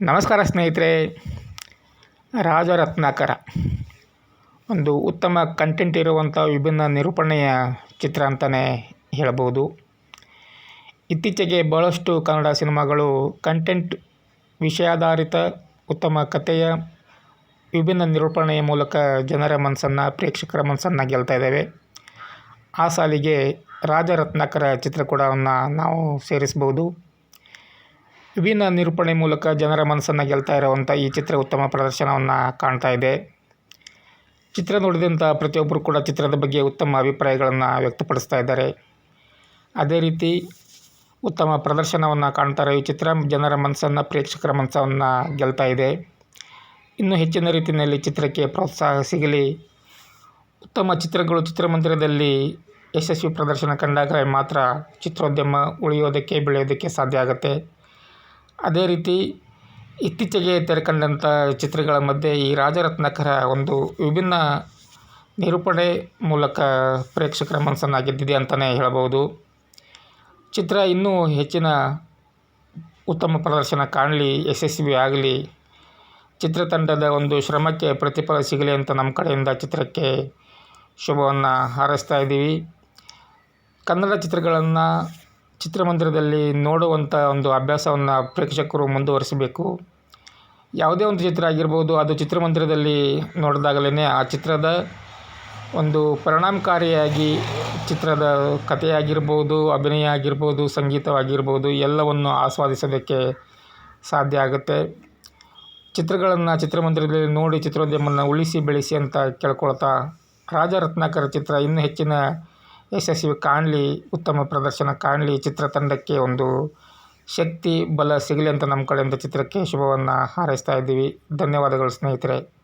ನಮಸ್ಕಾರ ಸ್ನೇಹಿತರೆ. ರಾಜರತ್ನಾಕರ. ಒಂದು ಉತ್ತಮ ಕಂಟೆಂಟ್ ಇರುವಂಥ ವಿಭಿನ್ನ ನಿರೂಪಣೆಯ ಚಿತ್ರ ಅಂತಲೇ ಹೇಳ್ಬೋದು. ಇತ್ತೀಚೆಗೆ ಭಾಳಷ್ಟು ಕನ್ನಡ ಸಿನಿಮಾಗಳು ಕಂಟೆಂಟ್ ವಿಷಯಾಧಾರಿತ ಉತ್ತಮ ಕಥೆಯ ವಿಭಿನ್ನ ನಿರೂಪಣೆಯ ಮೂಲಕ ಜನರ ಮನಸ್ಸನ್ನು, ಪ್ರೇಕ್ಷಕರ ಮನಸ್ಸನ್ನು ಗೆಲ್ತಾ ಇದ್ದಾವೆ. ಆ ಸಾಲಿಗೆ ರಾಜರತ್ನಾಕರ ಚಿತ್ರಕೂಟವನ್ನು ನಾವು ಸೇರಿಸ್ಬೋದು ವಿಭಿನ್ನ ನಿರೂಪಣೆ ಮೂಲಕ ಜನರ ಮನಸ್ಸನ್ನು ಗೆಲ್ತಾ ಇರುವಂಥ ಈ ಚಿತ್ರ ಉತ್ತಮ ಪ್ರದರ್ಶನವನ್ನು ಕಾಣ್ತಾ ಇದೆ. ಚಿತ್ರ ನೋಡಿದಂಥ ಪ್ರತಿಯೊಬ್ಬರು ಕೂಡ ಚಿತ್ರದ ಬಗ್ಗೆ ಉತ್ತಮ ಅಭಿಪ್ರಾಯಗಳನ್ನು ವ್ಯಕ್ತಪಡಿಸ್ತಾ ಇದ್ದಾರೆ. ಅದೇ ರೀತಿ ಉತ್ತಮ ಪ್ರದರ್ಶನವನ್ನು ಕಾಣ್ತಾ ಇರೋ ಈ ಚಿತ್ರ. ಜನರ ಮನಸ್ಸನ್ನು, ಪ್ರೇಕ್ಷಕರ ಮನಸ್ಸನ್ನು ಗೆಲ್ತಾ ಇದೆ. ಇನ್ನೂ ಹೆಚ್ಚಿನ ರೀತಿಯಲ್ಲಿ ಚಿತ್ರಕ್ಕೆ ಪ್ರೋತ್ಸಾಹ ಸಿಗಲಿ. ಉತ್ತಮ ಚಿತ್ರಗಳು ಚಿತ್ರಮಂದಿರದಲ್ಲಿ ಯಶಸ್ವಿ ಪ್ರದರ್ಶನ ಕಂಡಾಗ ಮಾತ್ರ ಚಿತ್ರೋದ್ಯಮ ಉಳಿಯೋದಕ್ಕೆ, ಬೆಳೆಯೋದಕ್ಕೆ ಸಾಧ್ಯ ಆಗುತ್ತೆ. ಅದೇ ರೀತಿ ಇತ್ತೀಚೆಗೆ ತೆರೆಕಂಡಂಥ ಚಿತ್ರಗಳ ಮಧ್ಯೆ ಈ ರಾಜರತ್ನಾಕರ ಒಂದು ವಿಭಿನ್ನ ನಿರೂಪಣೆ ಮೂಲಕ ಪ್ರೇಕ್ಷಕರ ಮನಸ್ಸನ್ನು ಗೆದ್ದಿದೆ ಅಂತಲೇ ಹೇಳಬಹುದು. ಚಿತ್ರ ಇನ್ನೂ ಹೆಚ್ಚಿನ ಉತ್ತಮ ಪ್ರದರ್ಶನ ಕಾಣಲಿ, ಯಶಸ್ವಿ ಆಗಲಿ. ಚಿತ್ರತಂಡದ ಒಂದು ಶ್ರಮಕ್ಕೆ ಪ್ರತಿಫಲ ಸಿಗಲಿ ಅಂತ ನಮ್ಮ ಕಡೆಯಿಂದ ಚಿತ್ರಕ್ಕೆ ಶುಭವನ್ನು ಹಾರೈಸ್ತಾ ಇದ್ದೀವಿ. ಕನ್ನಡ ಚಿತ್ರಗಳನ್ನು ಚಿತ್ರಮಂದಿರದಲ್ಲಿ ನೋಡುವಂಥ ಒಂದು ಅಭ್ಯಾಸವನ್ನು ಪ್ರೇಕ್ಷಕರು ಮುಂದುವರಿಸಬೇಕು. ಯಾವುದೇ ಒಂದು ಚಿತ್ರ ಆಗಿರ್ಬೋದು, ಅದು ಚಿತ್ರಮಂದಿರದಲ್ಲಿ ನೋಡಿದಾಗಲೇ ಆ ಚಿತ್ರದ ಒಂದು ಪರಿಣಾಮಕಾರಿಯಾಗಿ ಚಿತ್ರದ ಕಥೆಯಾಗಿರ್ಬೋದು ಅಭಿನಯ ಆಗಿರ್ಬೋದು ಸಂಗೀತವಾಗಿರ್ಬೋದು, ಎಲ್ಲವನ್ನು ಆಸ್ವಾದಿಸೋದಕ್ಕೆ ಸಾಧ್ಯ ಆಗುತ್ತೆ. ಚಿತ್ರಗಳನ್ನು ಚಿತ್ರಮಂದಿರದಲ್ಲಿ ನೋಡಿ ಚಿತ್ರೋದ್ಯಮವನ್ನು ಉಳಿಸಿ ಬೆಳೆಸಿ ಅಂತ ಕೇಳ್ಕೊಳ್ತಾ, ರಾಜರತ್ನಾಕರ ಚಿತ್ರ ಇನ್ನೂ ಹೆಚ್ಚಿನ ಯಶಸ್ವಿ ಕಾಣಲಿ, ಉತ್ತಮ ಪ್ರದರ್ಶನ ಕಾಣಲಿ, ಚಿತ್ರತಂಡಕ್ಕೆ ಒಂದು ಶಕ್ತಿ, ಬಲ ಸಿಗಲಿ ಅಂತ ನಮ್ಮ ಕಡೆಯಿಂದ ಚಿತ್ರಕ್ಕೆ ಶುಭವನ್ನು ಹಾರೈಸ್ತಾ ಇದ್ದೀವಿ. ಧನ್ಯವಾದಗಳು ಸ್ನೇಹಿತರೆ.